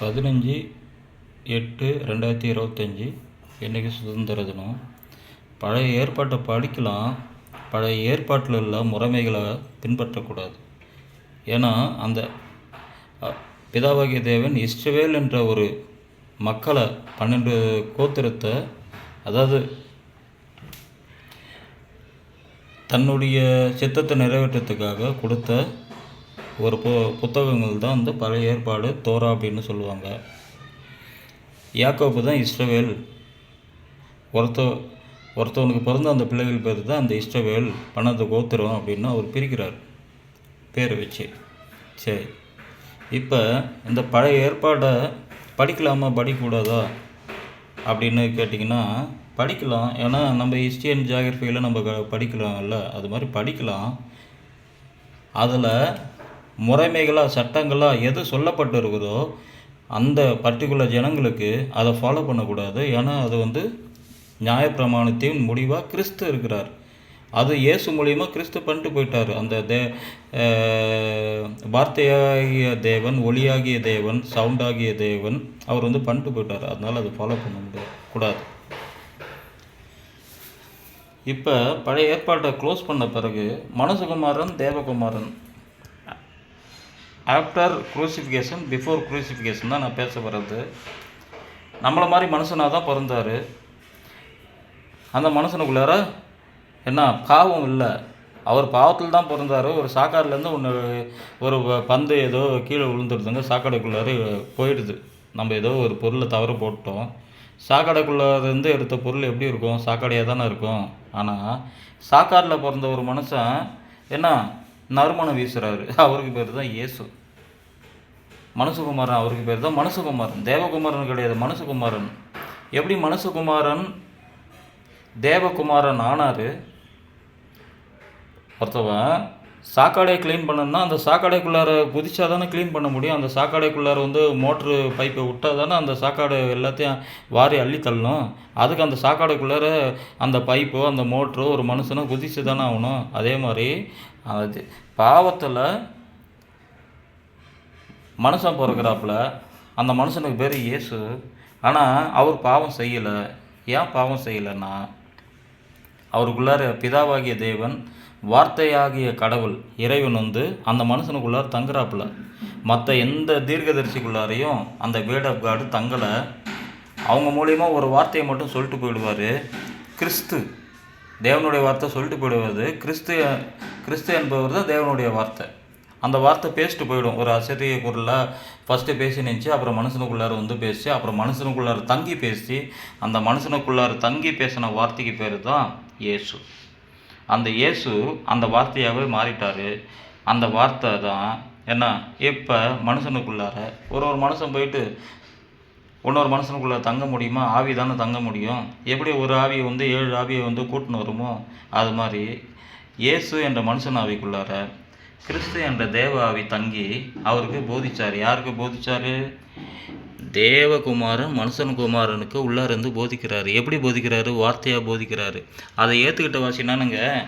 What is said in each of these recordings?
பதினஞ்சு எட்டு ரெண்டாயிரத்தி இருபத்தஞ்சி இன்றைக்கி சுதந்திர தினம்? பழைய ஏற்பாட்டை படிக்கலாம். பழைய ஏற்பாட்டில் உள்ள முறைமைகளை பின்பற்றக்கூடாது. ஏன்னா அந்த பிதாவாகிய தேவன் இஸ்ரவேல் என்ற ஒரு மக்களை பன்னெண்டு கோத்திரத்தை அதாவது தன்னுடைய சித்தத்தை நிறைவேற்றத்துக்காக கொடுத்த ஒரு பு புத்தகங்கள் தான் வந்து பழைய ஏற்பாடு தோரா அப்படின்னு சொல்லுவாங்க. யாக்கோப்பு தான் இஸ்ரவேல். ஒருத்த ஒருத்தவனுக்கு பிறந்த அந்த பிள்ளைகள் பேர் தான் அந்த இஸ்ரவேல். பணத்தை கோத்திரம் அப்படின்னு அவர் பிரிக்கிறார். பேர் வச்சு. சரி. இப்போ இந்த பழைய ஏற்பாடை படிக்கலாமா படிக்கக்கூடாதா அப்படின்னு கேட்டிங்கன்னா படிக்கலாம். ஏன்னா நம்ம ஹிஸ்ட்ரி அண்ட் ஜியாகிரஃபியில் நம்ம படிக்கலாம் படிக்கலாம்ல. அது மாதிரி படிக்கலாம். அதில் முறைமைகளாக சட்டங்களாக எது சொல்லப்பட்டு இருக்குதோ அந்த பர்டிகுலர் ஜனங்களுக்கு அதை ஃபாலோ பண்ணக்கூடாது. ஏன்னா அது வந்து நியாயப்பிரமாணத்தின் முடிவாக கிறிஸ்து இருக்கிறார். அது இயேசு மூலியமாக கிறிஸ்து பண்ணிட்டு போயிட்டார். அந்த தே வார்த்தையாகிய தேவன் ஒளியாகிய தேவன் சவுண்டாகிய தேவன் அவர் வந்து பண்ணிட்டு போயிட்டார். அதனால் அது ஃபாலோ பண்ண முடியாது கூடாது. இப்போ பழைய ஏற்பாட்டை க்ளோஸ் பண்ண பிறகு மனசுகுமாரன் தேவகுமாரன் ஆஃப்டர் குரூசிஃபிகேஷன் பிஃபோர் குரூசிஃபிகேஷன் தான் நான் பேச வர்றது நம்மளை மாதிரி மனுஷனாக தான் பிறந்தார். அந்த மனுஷனுக்குள்ளார என்ன பாவம் இல்லை. அவர் பாவத்தில் தான் பிறந்தார். ஒரு சாக்காடுலேருந்து ஒன்று ஒரு பந்து ஏதோ கீழே விழுந்துடுதுங்க. சாக்கடைக்குள்ளார போயிடுது. நம்ம ஏதோ ஒரு பொருளை தவறு போட்டோம். சாக்கடைக்குள்ளார எடுத்த பொருள் எப்படி இருக்கும்? சாக்கடையாக தானே இருக்கும். ஆனால் சாக்காடில் பிறந்த ஒரு மனுஷன் என்ன நறுமணம் வீசுகிறாரு அவருக்கு பேர் தான் இயேசு. மனசுகுமாரன் அவருக்கு பேர் தான் மனசுகுமாரன். தேவகுமாரன் கிடையாது மனசுகுமாரன். எப்படி மனசுகுமாரன் தேவகுமாரன் ஆனார்? ஒருத்தவன் சாக்காடையை க்ளீன் பண்ணணும்னா அந்த சாக்காடைக்குள்ளார குதிச்சா தானே க்ளீன் பண்ண முடியும். அந்த சாக்காடைக்குள்ளார வந்து மோட்ரு பைப்பை விட்டால் தானே அந்த சாக்காடை எல்லாத்தையும் வாரி அள்ளி தள்ளணும். அதுக்கு அந்த சாக்காடைக்குள்ளார அந்த பைப்போ அந்த மோட்ரோ ஒரு மனுஷனோ குதிச்சு தானே ஆகணும். அதே மாதிரி அது பாவத்தில் மனுஷன் பிறக்கிறாப்புல அந்த மனுஷனுக்கு பேர் இயேசு. ஆனால் அவர் பாவம் செய்யலை. ஏன் பாவம் செய்யலைன்னா அவருக்குள்ளார பிதாவாகிய தேவன் வார்த்தையாகிய கடவுள் இறைவன் வந்து அந்த மனுஷனுக்குள்ளார தங்குறாப்புல. மற்ற எந்த தீர்க்கதரிசிக்குள்ளாரையும் அந்த வேர்ட் ஆஃப் காடு தங்கலை. அவங்க மூலியமாக ஒரு வார்த்தையை மட்டும் சொல்லிட்டு போயிடுவார். கிறிஸ்து. தேவனுடைய வார்த்தை சொல்லிட்டு போயிடுவார். கிறிஸ்து கிறிஸ்து என்பவர் தான் தேவனுடைய வார்த்தை. அந்த வார்த்தை பேசிட்டு போயிடும். ஒரு அசதிய குரலாக ஃபஸ்ட்டு பேசி அப்புறம் மனுஷனுக்குள்ளார வந்து பேசி அப்புறம் மனுஷனுக்குள்ளார தங்கி பேசி அந்த மனுஷனுக்குள்ளார தங்கி பேசின வார்த்தைக்கு பேர் தான் இயேசு. அந்த இயேசு அந்த வார்த்தையாகவே மாறிட்டார். அந்த வார்த்தை தான் என்ன? இப்போ மனுஷனுக்குள்ளார ஒரு ஒரு மனுஷன் போயிட்டு இன்னொரு மனுஷனுக்குள்ளே தங்க முடியுமா? ஆவி தானே தங்க முடியும். எப்படி ஒரு ஆவியை வந்து ஏழு ஆவியை வந்து கூட்டின்னு வருமோ? அது மாதிரி இயேசு என்ற மனுஷன் ஆவிக்குள்ளார கிறிஸ்து என்ற தேவாவி தங்கி அவருக்கு போதிச்சார். யாருக்கு போதிச்சார்? தேவகுமாரன் மனுஷன் குமாரனுக்கு உள்ளார இருந்து போதிக்கிறாரு. எப்படி போதிக்கிறாரு? வார்த்தையாக போதிக்கிறாரு. அதை ஏற்றுக்கிட்ட வாசினானுங்க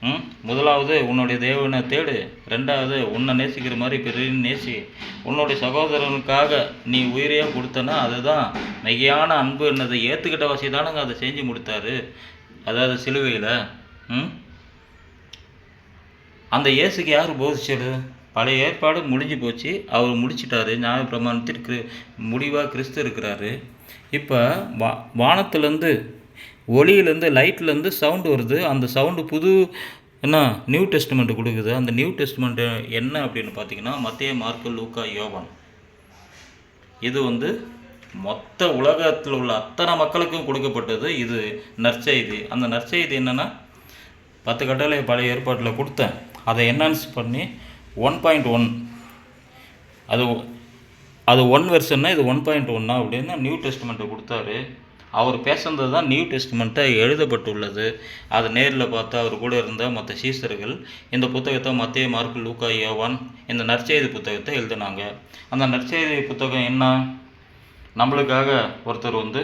ம் முதலாவது உன்னுடைய தேவனை தேடு. ரெண்டாவது உன்னை நேசிக்கிற மாதிரி பிறரையும் நேசி. உன்னுடைய சகோதரனுக்காக நீ உயிரையே கொடுத்தனா அதுதான் மிகையான அன்பு. என்னதை ஏற்றுக்கிட்ட வாசி தானங்க அதை செஞ்சு முடித்தாரு. அதாவது சிலுவையில். ம் அந்த இயேசுக்கு யார் போதிச்சது? பழைய ஏற்பாடு முடிஞ்சு போச்சு. அவர் முடிச்சிட்டாரு. நியாயப்பிரமாணத்திற்கு முடிவாக கிறிஸ்து இருக்கிறாரு. இப்போ வா வானத்துலேருந்து ஒளியிலேருந்து லைட்லேருந்து சவுண்டு வருது. அந்த சவுண்டு புது என்ன நியூ டெஸ்ட்மெண்ட் கொடுக்குது. அந்த நியூ டெஸ்ட்மெண்ட் என்ன அப்படின்னு பார்த்தீங்கன்னா மத்திய மார்க்கு லூக்கா யோவான். இது வந்து மொத்த உலகத்தில் உள்ள அத்தனை மக்களுக்கும் கொடுக்கப்பட்டது இது நற்செய்தி. அந்த நற்செய்தி என்னென்னா பத்து கட்டளை பழைய ஏற்பாட்டில் கொடுத்தேன். அதை என்ஹான்ஸ் பண்ணி ஒன் பாயிண்ட் ஒன் அது அது ஒன் வெர்ஷன்னா இது ஒன் பாயிண்ட் ஒன்னா அப்படின்னு நியூ டெஸ்ட்மெண்ட்டை கொடுத்தாரு. அவர் பேசுனது தான் நியூ டெஸ்ட்மெண்ட்டாக எழுதப்பட்டுள்ளது. அதை நேரில் பார்த்து அவர் கூட இருந்த மற்ற சீசர்கள் இந்த புத்தகத்தை மத்திய மார்க் லூக்கா யோவான் இந்த நற்செய்தி புத்தகத்தை எழுதினாங்க. அந்த நற்செய்தி புத்தகம் என்ன? நம்மளுக்காக ஒருத்தர் வந்து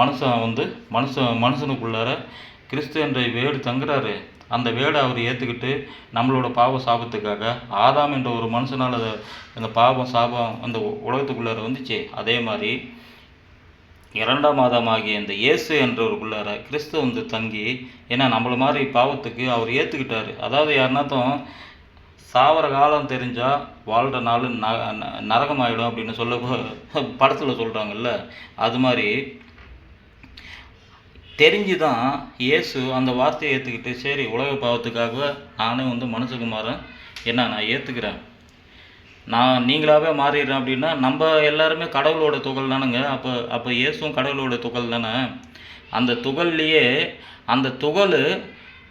மனுஷன் வந்து மனுஷன் மனுஷனுக்குள்ளார கிறிஸ்து என்ற வேடு தங்குறாரு. அந்த வேடை அவர் ஏற்றுக்கிட்டு நம்மளோட பாவ சாபத்துக்காக ஆதாம் என்ற ஒரு மனுஷனால் அதை அந்த பாவம் சாபம் அந்த உலகத்துக்குள்ளார வந்துச்சு. அதே மாதிரி இரண்டாம் மாதமாகிய இந்த இயேசு என்றவருக்குள்ளார கிறிஸ்து வந்து தங்கி ஏன்னா நம்மள மாதிரி பாவத்துக்கு அவர் ஏற்றுக்கிட்டாரு அதாவது யாருனாத்தும் சாவர காலம் தெரிஞ்சால் வாழ்கிற நாள் ந ந- நரகமாயிடும் அப்படின்னு சொல்ல படத்தில் சொல்கிறாங்கல்ல அது மாதிரி தெரிஞ்சு தான் இயேசு அந்த வார்த்தையை ஏற்றுக்கிட்டு சரி உலக பாவத்துக்காக நானே வந்து மனுஷகுமாரன் என்ன நான் ஏற்றுக்கிறேன் நான் நீங்களாகவே மாறிடுறேன் அப்படின்னா நம்ம எல்லாருமே கடவுளோட துகள் தானுங்க. அப்போ அப்போ இயேசும் கடவுளோட துகள் தானே? அந்த துகள்லையே அந்த துகள்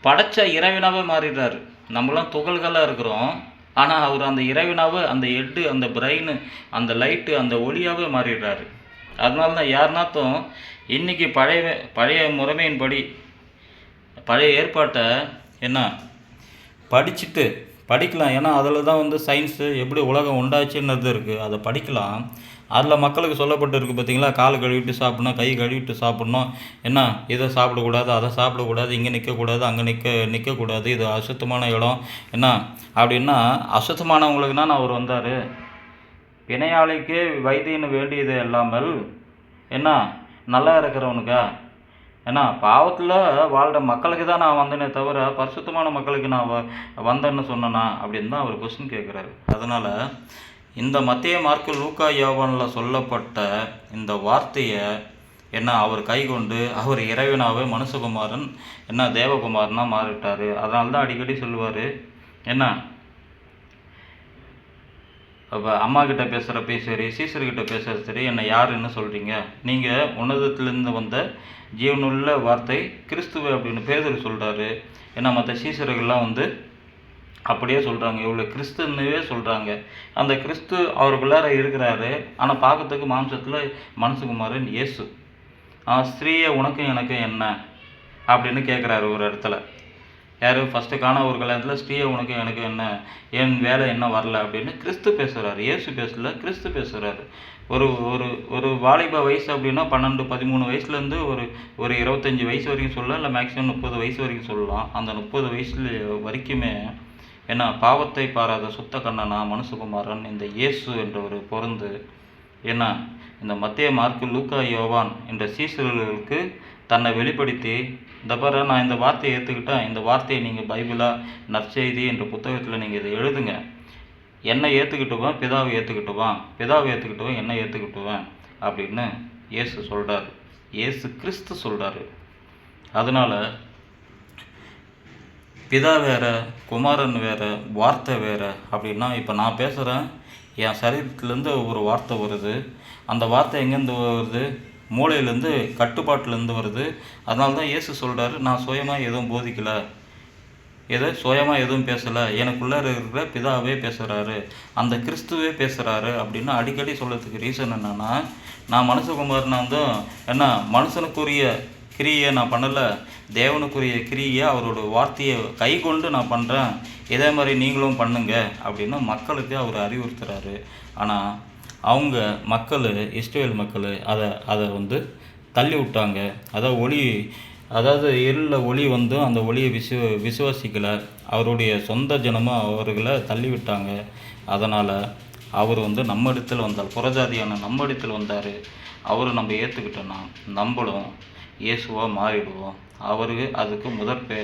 படைச்ச இறைவனாகவே மாறிடுறாரு. நம்மளாம் துகள்களாக இருக்கிறோம். ஆனால் அவர் அந்த இறைவனாகவே அந்த எட்டு அந்த பிரெயின் அந்த லைட்டு அந்த ஒளியாகவே மாறிடுறாரு. அதனால தான் யாருனாத்தும் இன்றைக்கி பழைய பழைய முறைமையின்படி பழைய ஏற்பாட்டை என்ன படிச்சுட்டு படிக்கலாம். ஏன்னா அதில் தான் வந்து சயின்ஸு எப்படி உலகம் உண்டாச்சுன்றது இருக்குது அதை படிக்கலாம். அதில் மக்களுக்கு சொல்லப்பட்டு இருக்குது பார்த்தீங்களா? கால் கழுவிட்டு சாப்பிட்ணும் கை கழுவிட்டு சாப்பிட்ணும். என்ன இதை சாப்பிடக்கூடாது அதை சாப்பிடக்கூடாது இங்கே நிற்கக்கூடாது அங்கே நிற்க நிற்கக்கூடாது. இது அசுத்தமான இடம். என்ன அப்படின்னா அசுத்தமானவங்களுக்கு தான் அவர் வந்தார். பிணையாளிக்கு வைத்தியன்னு வேண்டியது இல்லாமல் என்ன நல்லா இருக்கிறவனுக்கா? ஏன்னா பாவத்தில் வாழ்கிற மக்களுக்கு தான் நான் வந்தேனே தவிர பரிசுத்தமான மக்களுக்கு நான் வ- வந்தேன்னு சொன்னேனா? அப்படின்னு தான் அவர் கொஸ்டின் கேட்குறாரு அதனால் இந்த மத்திய மார்க்கு லூக்கா யோவானில் சொல்லப்பட்ட இந்த வார்த்தையை என்ன அவர் கை கொண்டு அவர் இறைவனாகவே மனுஷகுமாரன் என்ன தேவகுமாரனாக மாறிட்டார். அதனால தான் அடிக்கடி சொல்லுவார். என்ன இப்போ அம்மா கிட்ட பேசுகிறப்பையும் சரி சீசர்கிட்ட பேசுகிறது சரி என்னை யாருன்னு சொல்கிறீங்க நீங்கள் உன்னதத்திலிருந்து வந்த ஜீவனுள்ள வார்த்தை கிறிஸ்துவ அப்படின்னு பேதர் சொல்கிறாரு ஏன்னா மற்ற சீசர்கள்லாம் வந்து அப்படியே சொல்கிறாங்க இவ்வளோ கிறிஸ்துன்னுவே சொல்கிறாங்க அந்த கிறிஸ்து அவருக்குள்ளார இருக்கிறாரு. ஆனால் பார்க்கறதுக்கு மாம்சத்தில் மனசுகுமாரன் இயேசு. ஆ, ஸ்திரீயே உனக்கும் எனக்கும் என்ன? அப்படின்னு கேட்குறாரு ஒரு இடத்துல. யார் ஃபஸ்ட்டு காணவர் ஒரு கல்யாணத்தில் ஸ்ரீயை உனக்கு எனக்கு என்ன? என் வேலை என்ன வரல? அப்படின்னு கிறிஸ்து பேசுகிறாரு இயேசு பேசல கிறிஸ்து பேசுகிறாரு ஒரு ஒரு ஒரு வாலிப வயசு அப்படின்னா பன்னெண்டு பதிமூணு வயசுலேருந்து ஒரு ஒரு இருபத்தஞ்சி வயசு வரைக்கும் சொல்லலாம் இல்லை மேக்ஸிமம் முப்பது வயசு வரைக்கும் சொல்லலாம். அந்த முப்பது வயசுல வரைக்குமே என்ன பாவத்தை பாராத சுத்த கண்ணனா மனுசுகுமாரன் இந்த இயேசு என்றவர் பிறந்து என்ன இந்த மத்திய மார்க்கு லூக்கா யோவான் என்ற சீசர்களுக்கு தன்னை வெளிப்படுத்தி இந்த பாரு நான் இந்த வார்த்தையை ஏற்றுக்கிட்டேன் இந்த வார்த்தையை நீங்கள் பைபிளாக நற்செய்தி என்ற புத்தகத்தில் நீங்கள் இதை எழுதுங்க. என்னை ஏற்றுக்கிட்டுவேன் பிதாவை ஏற்றுக்கிட்டுவான் பிதாவை ஏற்றுக்கிட்டுவான் என்னை ஏற்றுக்கிட்டுவேன் அப்படின்னு இயேசு சொல்கிறார் இயேசு கிறிஸ்து சொல்கிறாரு அதனால் பிதா வேற குமாரன் வேறு வார்த்தை வேறு அப்படின்னா இப்போ நான் பேசுகிறேன் என் சரீரத்துலேருந்து ஒரு வார்த்தை வருது. அந்த வார்த்தை எங்கேருந்து வருது? மூளையிலேருந்து கட்டுப்பாட்டிலேருந்து வருது. அதனால தான் இயேசு சொல்கிறாரு நான் சுயமாக எதுவும் போதிக்கலை. ஏதோ சுயமாக எதுவும் பேசலை. எனக்குள்ளே இருக்கிற பிதாவே பேசுகிறாரு அந்த கிறிஸ்துவே பேசுகிறாரு அப்படின்னு அடிக்கடி சொல்கிறதுக்கு ரீசன் என்னென்னா நான் மனுஷகுமாரனா இருந்தும் என்ன மனுஷனுக்குரிய கிரியை நான் பண்ணலை. தேவனுக்குரிய கிரியை அவரோட வார்த்தையை கை கொண்டு நான் பண்ணுறேன் இதே மாதிரி நீங்களும் பண்ணுங்க அப்படின்னு மக்களுக்கு அவர் அறிவுறுத்துறாரு. ஆனால் அவங்க மக்கள் இஸ்ரேல் மக்கள் அதை அதை வந்து தள்ளி விட்டாங்க. அதை ஒளி அதாவது இருளில் ஒளி வந்து அந்த ஒளியை விசு விசுவாசிக்கலை. அவருடைய சொந்த ஜனமும் அவர்களை தள்ளி விட்டாங்க. அதனால் அவர் வந்து நம்ம இடத்துல வந்தார். புறஜாதியான நம்ம இடத்துல வந்தார். அவரை நம்ம ஏற்றுக்கிட்டோன்னா நம்மளும் இயேசுவாக மாறிடுவோம். அவருக்கு அதுக்கு முதற் பே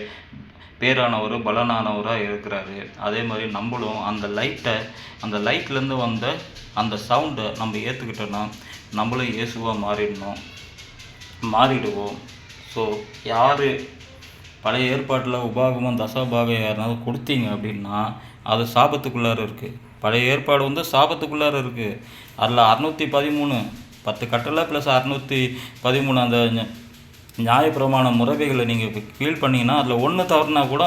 பேரானவர் பலனானவராக இருக்கிறாரு. அதே மாதிரி நம்மளும் அந்த லைட்டை அந்த லைட்லேருந்து வந்த அந்த சவுண்டை நம்ம ஏற்றுக்கிட்டோன்னா நம்மளும் இயேசுவாக மாறிடணும். மாறிடுவோம். ஸோ யார் பழைய ஏற்பாட்டில் உபாகமும் தசாபாகம் யாருனாலும் கொடுத்தீங்க அப்படின்னா அது சாபத்துக்குள்ளார இருக்குது பழைய ஏற்பாடு வந்து சாபத்துக்குள்ளார இருக்குது அதில் அறுநூற்றி பதிமூணு பத்து கட்டளை ப்ளஸ் அறுநூற்றி பதிமூணு அந்த நியாயப்பிரமாண முறைகளை நீங்கள் ஃபீல் பண்ணிங்கன்னா அதில் ஒன்று தவறுனா கூட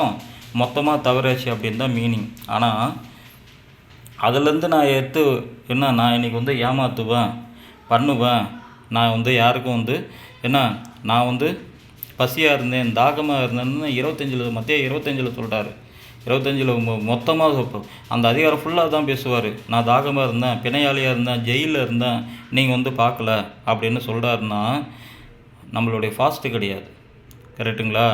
மொத்தமாக தவறாச்சு அப்படின்னு தான் மீனிங் ஆனால் அதுலேருந்து நான் எடுத்து என்ன நான் இன்றைக்கி வந்து ஏமாற்றுவேன் பண்ணுவேன். நான் வந்து யாருக்கும் வந்து என்ன நான் வந்து பசியாக இருந்தேன் தாகமாக இருந்தேன்னு இருபத்தஞ்சில் மத்திய இருபத்தஞ்சில் சொல்கிறாரு இருபத்தஞ்சில் மொத்தமாக அந்த அதிகாரம் ஃபுல்லாக தான் பேசுவார். நான் தாகமாக இருந்தேன் பிணையாளியாக இருந்தேன் ஜெயிலில் இருந்தேன் நீங்கள் வந்து பார்க்கல அப்படின்னு சொல்கிறாருன்னா நம்மளுடைய ஃபாஸ்ட்டு கிடையாது. கரெக்டுங்களா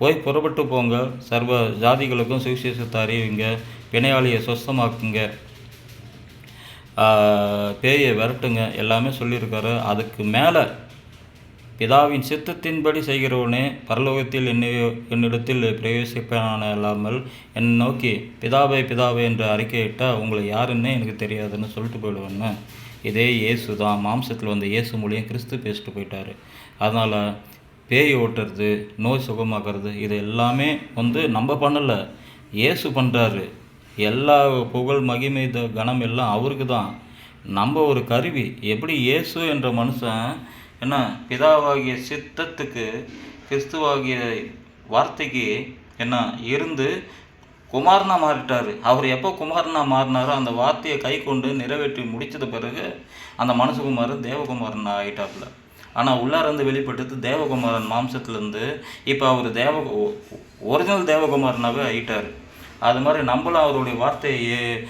போய் புறப்பட்டு போங்க. சர்வ ஜாதிகளுக்கும் சுவிசேஷத்தை அறிவிங்க. பிணையாளியை சொஸ்தமாக்குங்க. பேயை விரட்டுங்க. எல்லாமே சொல்லியிருக்காரு. அதுக்கு மேலே பிதாவின் சித்தத்தின்படி செய்கிறவனே பரலோகத்தில் என்னை என்னிடத்தில் பிரவேசிப்பான இல்லாமல் என்னை நோக்கி பிதாவை பிதாவை என்று அறிக்கையிட்டால் உங்களை யாருன்னே எனக்கு தெரியாதுன்னு சொல்லிட்டு போயிடுவேன்னு. இதே இயேசு தான் மாம்சத்தில் வந்த இயேசு மொழியும் கிறிஸ்து பேசிட்டு போயிட்டாரு. அதனால் பேய் ஓட்டுறது நோய் சுகமாக்குறது இது எல்லாமே வந்து நம்ம பண்ணலை. இயேசு பண்ணுறாரு எல்லா புகழ் மகிமை கணம் எல்லாம் அவருக்கு தான். நம்ம ஒரு கருவி. எப்படி இயேசு என்ற மனுஷன் என்ன பிதாவாகிய சித்தத்துக்கு கிறிஸ்துவாகிய வார்த்தைக்கு என்ன இருந்து குமாரனாக மாறிட்டார். அவர் எப்போ குமாரனா மாறினாரோ அந்த வார்த்தையை கை கொண்டு நிறைவேற்றி முடித்தது பிறகு அந்த மனுஷகுமாரன் தேவகுமாரன் ஆகிட்டாப்புல ஆனால் உள்ளாரந்து வெளிப்பட்டது தேவகுமாரன் மாம்சத்துலேருந்து. இப்போ அவர் தேவ ஒரிஜினல் தேவகுமாரனாகவே ஆயிட்டார். அது மாதிரி நம்மளும் அவருடைய வார்த்தையை ஏ-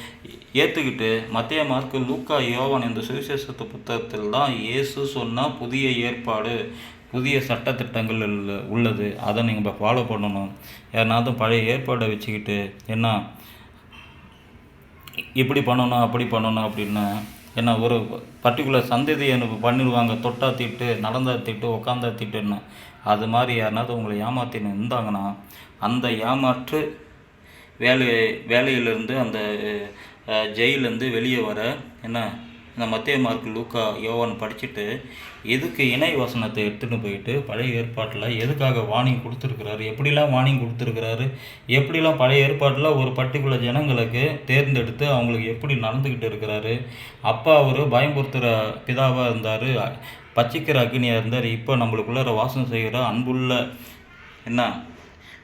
ஏற்றுக்கிட்டு மத்திய மார்க்கு லூக்கா யோவான் இந்த சுவிசேஷத்து புத்தகத்தில் தான் இயேசு சொன்னால் புதிய ஏற்பாடு புதிய சட்டத்திட்டங்கள் உள்ள- உள்ளது. அதை நீங்கள் ஃபாலோ பண்ணணும். யாருனாச்சும் பழைய ஏற்பாடை வச்சுக்கிட்டு என்ன இப்படி பண்ணணும் அப்படி பண்ணணும் அப்படின்னு என்ன ஒரு பர்டிகுலர் சந்ததி எனக்கு பண்ணிடுவாங்க? தொட்டா திட்டு நடந்தா திட்டு உக்காந்தா திட்டுன்னு. அது மாதிரி யாருனாவது உங்களை ஏமாத்தின்னு இருந்தாங்கன்னா அந்த ஏமாற்று வேலை வேலையிலேருந்து அந்த ஜெயிலேருந்து வெளியே வர என்ன இந்த மத்திய மார்க் லூக்கா யோவான் படிச்சுட்டு எதுக்கு இணை வசனத்தை எடுத்துன்னு போயிட்டு பழைய ஏற்பாட்டில் எதுக்காக வார்னிங் கொடுத்துருக்குறாரு? எப்படிலாம் வார்னிங் கொடுத்துருக்குறாரு? எப்படிலாம் பழைய ஏற்பாட்டில் ஒரு பர்டிகுலர் ஜனங்களுக்கு தேர்ந்தெடுத்து அவங்களுக்கு எப்படி நடந்துக்கிட்டு இருக்கிறாரு? அப்பா அவர் பயம்புறுத்துகிற பிதாவாக இருந்தார் பச்சிக்கிற அக்னியாக இருந்தார். இப்போ நம்மளுக்குள்ளார வாசம் செய்கிற அன்புள்ள என்ன?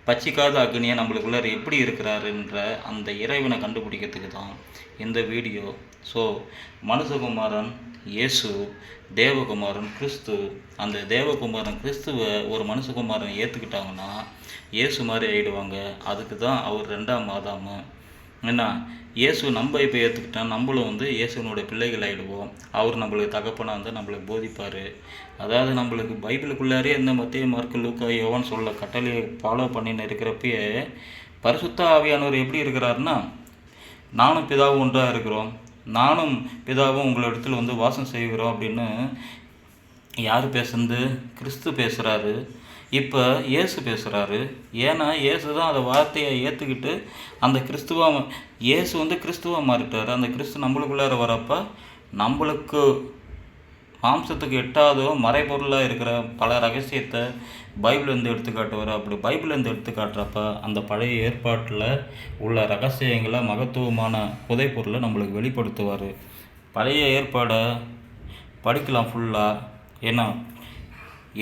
பச்சிக்காத அக்னியாக நம்மளுக்குள்ளார எப்படி இருக்கிறாருன்ற அந்த இறைவனை கண்டுபிடிக்கிறதுக்கு தான் இந்த வீடியோ ஸோ மனுஷகுமாரன் இயேசு தேவகுமாரன் கிறிஸ்து அந்த தேவகுமாரன் கிறிஸ்துவை ஒரு மனுஷகுமாரன் ஏற்றுக்கிட்டாங்கன்னா இயேசு மாதிரி ஆயிடுவாங்க. அதுக்கு தான் அவர் ரெண்டாம் மாதாம என்ன இயேசு நம்ம இப்போ ஏற்றுக்கிட்டா நம்மளும் வந்து இயேசுனுடைய பிள்ளைகள் ஆகிடுவோம் அவர் நம்மளுக்கு தகப்பனாக வந்து நம்மளுக்கு போதிப்பார். அதாவது நம்மளுக்கு பைபிளுக்குள்ளாரே இந்த மத்திய மார்க்கு லூக்கா யோவான் சொல்ல கட்டளையை ஃபாலோ பண்ணின்னு இருக்கிறப்பயே பரிசுத்த ஆவியானவர் எப்படி இருக்கிறாருன்னா நானும் பிதாவும் ஒன்றாக இருக்கிறோம். நானும் பிதாவும் உங்களிடத்தில் வந்து வாசம் செய்கிறோம் அப்படின்னு யார் பேசுனது கிறிஸ்து பேசுகிறாரு இப்போ இயேசு பேசுகிறாரு ஏன்னா இயேசு தான் அந்த வார்த்தையை ஏற்றுக்கிட்டு அந்த கிறிஸ்துவாக இயேசு வந்து கிறிஸ்துவாக மாறிட்டார். அந்த கிறிஸ்து நம்மளுக்குள்ளார வரப்போ நம்மளுக்கு மாம்சத்துக்கு எட்டாதோ மறைபொருளாக இருக்கிற பல ரகசியத்தை பைபிள்லேருந்து எடுத்து காட்டுவார் அப்படி பைபிள்லேருந்து எடுத்து காட்டுறப்ப அந்த பழைய ஏற்பாட்டில் உள்ள ரகசியங்களை மகத்துவமான புதைப்பொருளை நம்மளுக்கு வெளிப்படுத்துவார். பழைய ஏற்பாடை படிக்கலாம் ஃபுல்லாக ஏன்னா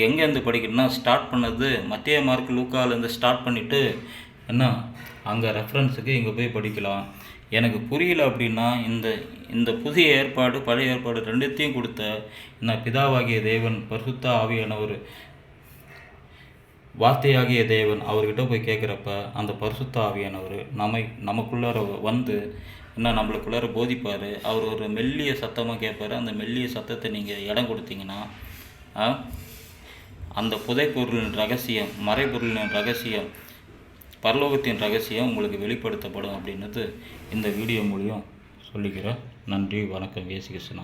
எங்கேருந்து படிக்கணும்னா ஸ்டார்ட் பண்ணது மத்திய மார்க் லூக்காலேருந்து ஸ்டார்ட் பண்ணிவிட்டு என்ன அங்கே ரெஃபரன்ஸுக்கு இங்கே போய் படிக்கலாம். எனக்கு புரியல அப்படின்னா இந்த இந்த புதிய ஏற்பாடு பழைய ஏற்பாடு ரெண்டுத்தையும் கொடுத்த இந்த பிதாவாகிய தேவன் பரிசுத்த ஆவியானவர் வார்த்தையாகிய தேவன் அவர்கிட்ட போய் கேட்குறப்ப அந்த பரிசுத்த ஆவியானவர் நம்மை நமக்குள்ளார வந்து என்ன நம்மளுக்குள்ளார போதிப்பார்? அவர் ஒரு மெல்லிய சத்தமாக கேட்பார். அந்த மெல்லிய சத்தத்தை நீங்கள் இடம் கொடுத்தீங்கன்னா அந்த புதைப்பொருளின் ரகசியம் மறைப்பொருளின் ரகசியம் பரலோகத்தின் ரகசியம் உங்களுக்கு வெளிப்படுத்தப்படும் அப்படின்றது இந்த வீடியோ மூலியம் சொல்லிக்கிறேன். நன்றி வணக்கம் ஏசி கிருஷ்ண